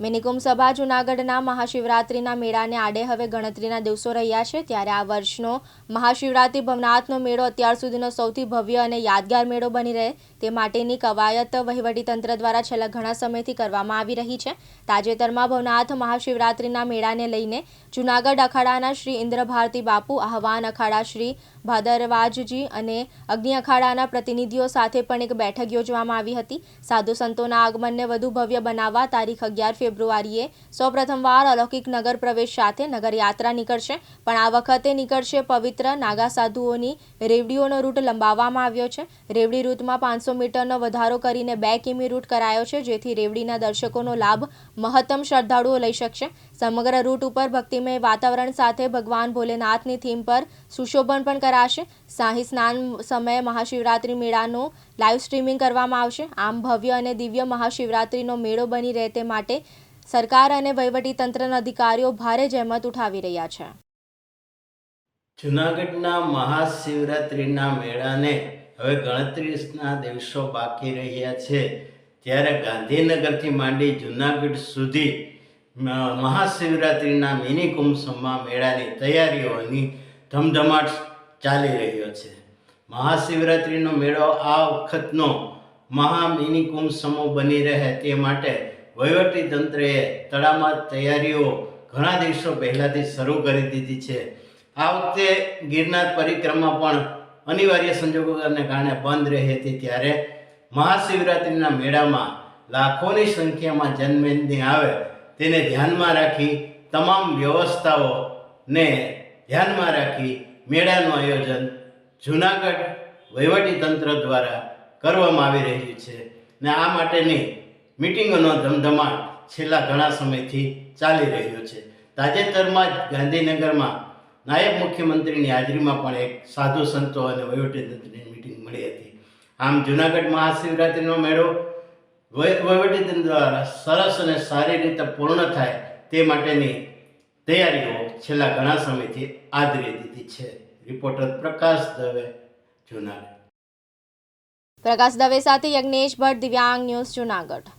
મિનિકુંભ સભા જૂનાગઢના મહાશિવરાત્રિના મેળાને આડે હવે ગણતરીના દિવસો રહ્યા છે. ત્યારે આ વર્ષનો મહાશિવરાત્રિ ભવનાથનો મેળો અત્યાર સુધીનો સૌથી ભવ્ય અને યાદગાર મેળો બની રહે તે માટેની કવાયત વહીવટીતંત્ર દ્વારા છેલ્લા ઘણા સમયથી કરવામાં આવી રહી છે. તાજેતરમાં ભવનાથ મહાશિવરાત્રિના મેળાને લઈને જૂનાગઢ અખાડાના શ્રી ઇન્દ્ર ભારતી બાપુ, આહવાન અખાડા શ્રી ભાદરવાજજી અને અગ્નિ અખાડાના પ્રતિનિધિઓ સાથે પણ એક બેઠક યોજવામાં આવી હતી. સાધુ સંતોના આગમનને વધુ ભવ્ય બનાવવા તારીખ અગિયાર ફેબ્રુઆરીએ સૌપ્રથમવાર અલૌકિક નગર પ્રવેશ સાથે નગરયાત્રા નીકળશે. પણ આ વખતે નીકળશે પવિત્ર નાગા સાધુઓની રેવડીઓનો રૂટ લંબાવવામાં આવ્યો છે. રેવડી રૂટમાં પાંચસો મીટરનો વધારો કરીને બે કિમી રૂટ કરાયો છે, જેથી રેવડીના દર્શકોનો લાભ મહત્તમ શ્રદ્ધાળુઓ લઈ શકશે. સમગ્ર રૂટ ઉપર ભક્તિમય વાતાવરણ સાથે ભગવાન ભોલેનાથની થીમ પર સુશોભન પણ કરાશે. શાહી સ્નાન સમયે મહાશિવરાત્રિ મેળાનું લાઈવ સ્ટ્રીમિંગ કરવામાં આવશે. આમ ભવ્ય અને દિવ્ય મહાશિવરાત્રિનો મેળો બની રહે તે માટે સરકાર અને વહીવટીતંત્રના અધિકારીઓ ભારે જહેમત ઉઠાવી રહ્યા છે. જૂનાગઢના મહાશિવરાત્રિના મેળાને હવે ગણત્રીસના દિવસો બાકી રહ્યા છે. ત્યારે ગાંધીનગરથી માંડી જૂનાગઢ સુધી મહાશિવરાત્રિના મિની કુંભસમા મેળાની તૈયારીઓની ધમધમાટ ચાલી રહ્યો છે. મહાશિવરાત્રિનો મેળો આ વખતનો મહા મિની કુંભ સમૂહ બની રહે તે માટે વહીવટી તંત્રએ તડામાર તૈયારીઓ ઘણા દિવસો પહેલાંથી શરૂ કરી દીધી છે. આ વખતે ગિરનાર પરિક્રમા પણ અનિવાર્ય સંજોગોને કારણે બંધ રહી હતી ત્યારે મહાશિવરાત્રિના મેળામાં લાખોની સંખ્યામાં જનમેદની આવે તેને ધ્યાનમાં રાખી તમામ વ્યવસ્થાઓને ધ્યાનમાં રાખી મેળાનું આયોજન જૂનાગઢ વહીવટીતંત્ર દ્વારા કરવામાં આવી રહ્યું છે. ને આ માટેની મિટિંગોનો ધમધમાટ છેલ્લા ઘણા સમયથી ચાલી રહ્યો છે. તાજેતરમાં જ ગાંધીનગરમાં નાયબ મુખ્યમંત્રીની હાજરીમાં પણ એક સાધુ સંતો અને વહીવટીતંત્રની મિટિંગ મળી હતી. આમ જૂનાગઢ મહાશિવરાત્રિનો મેળો વહીવટીતંત્ર દ્વારા સરસ અને સારી રીતે પૂર્ણ થાય તે માટેની તૈયારીઓ છેલ્લા ઘણા સમયથી આદરી દીધી છે. રિપોર્ટર પ્રકાશ દવે, જૂનાગઢ. પ્રકાશ દવે સાથે યજ્ઞેશ ભટ્ટ દિવ્યાંગ ન્યૂઝ જૂનાગઢ.